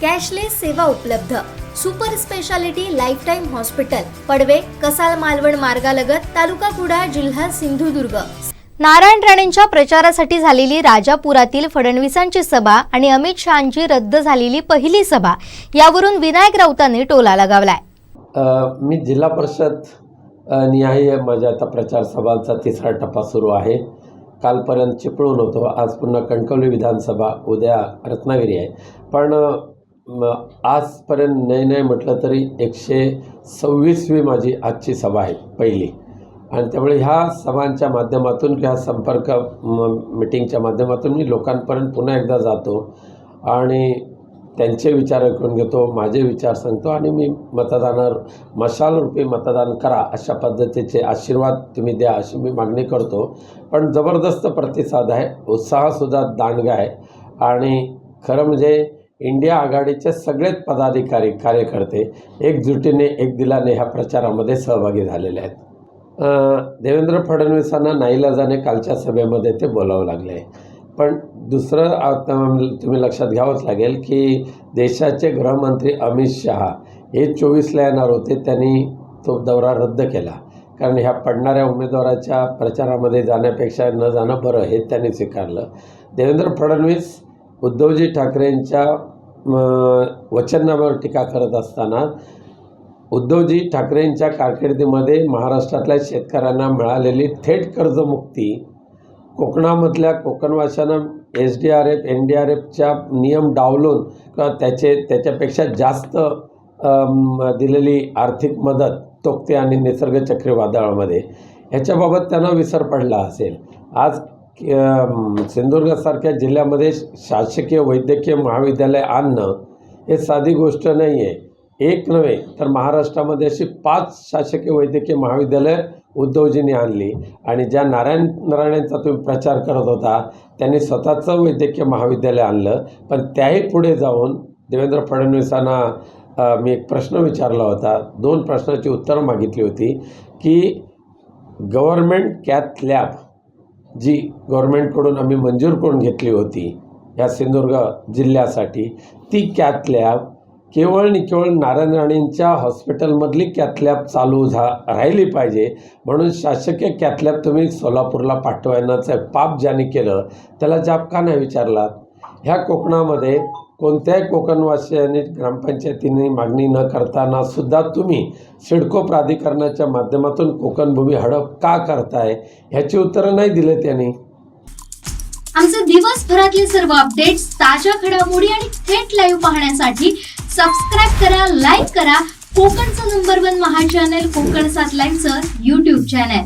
cashless सेवा उपलब्ध. Super speciality life time hospital Padve Kasal Malvan मार्गालगत तालुका कुडाळ जिल्हा सिंधुदुर्ग. नारायण राणेंच्या प्रचारासाठी झालेली राजापुरातील फडणवीसांची सभा आणि अमित शहाची रद्द झालेली पहिली सभा यावरून विनायक राऊतांनी टोला लगावलाय. मी जिल्हा परिषद निहाय माझ्या आता प्रचार सभांचा तिसरा टप्पा सुरू आहे. कालपर्यंत चिपळूण होतो आज पुन्हा कणकवली विधानसभा उद्या रत्नागिरी आहे. पण आजपर्यंत नाही नाही म्हटलं तरी एकशे सव्वीसवी माझी आजची सभा आहे पहिली. आणि त्यामुळे ह्या सभांच्या माध्यमातून किंवा संपर्क म, मिटिंगच्या माध्यमातून मी लोकांपर्यंत पुन्हा एकदा जातो आणि त्यांचे विचार ऐकून घेतो माझे विचार सांगतो आणि मी मतदानावर मशाल रूपी मतदान करा अशा पद्धतीचे आशीर्वाद तुम्ही द्या अशी मी मागणी करतो. पण जबरदस्त प्रतिसाद आहे उत्साहसुद्धा दांडगा आहे आणि खरं म्हणजे इंडिया आघाडीचे सगळेच पदाधिकारी कार्यकर्ते एकजुटीने एक दिलाने ह्या प्रचारामध्ये सहभागी झालेले आहेत. देवेंद्र फडणवीसांना नाईलाजाने कालच्या सभेमध्ये ते बोलावं लागले. पण दुसरं तुम्ही लक्षात घ्यावंच लागेल की देशाचे गृहमंत्री अमित शहा हे चोवीसला येणार होते त्यांनी तो दौरा रद्द केला. कारण ह्या पडणाऱ्या उमेदवाराच्या प्रचारामध्ये जाण्यापेक्षा न जाणं बरं हे त्यांनी स्वीकारलं. देवेंद्र फडणवीस उद्धवजी ठाकरेंच्या वचनावर टीका करत असताना उद्धवजी ठाकरेंच्या कारकिर्दीमध्ये महाराष्ट्रातल्या शेतकऱ्यांना मिळालेली थेट कर्जमुक्ती कोकणामधल्या कोकणवाशांना S D R F N D R एफच्या नियम डावलून किंवा त्याचे त्याच्यापेक्षा जास्त दिलेली आर्थिक मदत तोक्ते आणि निसर्ग चक्रीवादळामध्ये ह्याच्याबाबत त्यांना विसर पडला असेल. आज सिंधुदुर्गासारख्या जिल्ह्यामध्ये शासकीय वैद्यकीय महाविद्यालय आणणं हे साधी गोष्ट नाही आहे एक नव्हे तर महाराष्ट्रामध्ये अशी पाच शासकीय वैद्यकीय महाविद्यालय उद्धवजींनी आणली आणि ज्या नारायण नारायणांचा तुम्ही प्रचार करत होता त्यांनी स्वतःचं वैद्यकीय महाविद्यालय आणलं. पण त्याही पुढे जाऊन देवेंद्र फडणवीसांना मी एक प्रश्न विचारला होता दोन प्रश्नाची उत्तरं मागितली होती की गव्हर्मेंट कॅथ लॅब जी गव्हर्मेंटकडून आम्ही मंजूर करून घेतली होती या सिंधुदुर्ग जिल्ह्यासाठी ती कॅथलॅब केवळ आणि केवळ नारायण राणेंच्या हॉस्पिटलमधली कॅथलॅब चालू झा राहिली पाहिजे. म्हणून शासकीय कॅथलॅब तुम्ही सोलापूरला पाठवण्याचं पाप ज्याने केलं त्याला जाब का नाही विचारलात? ह्या कोकणामध्ये कोणत्याही कोकणवासियांनी ग्रामपंचायतीने मागणी न करताना सुद्धा तुम्ही सिडको प्राधिकरणाच्या माध्यमातून कोकणभूमी हडप का करताय ह्याची उत्तरं नाही दिले त्यांनी आमचे दिवसभरातले सर्व अपडेट्स ताज्या घडामोडी आणि थेट लाईव्ह पाहण्यासाठी सबस्क्राईब करा लाईक करा. कोकणचं नंबर वन महा चॅनल कोकण सात लाईव्हचं युट्यूब चॅनल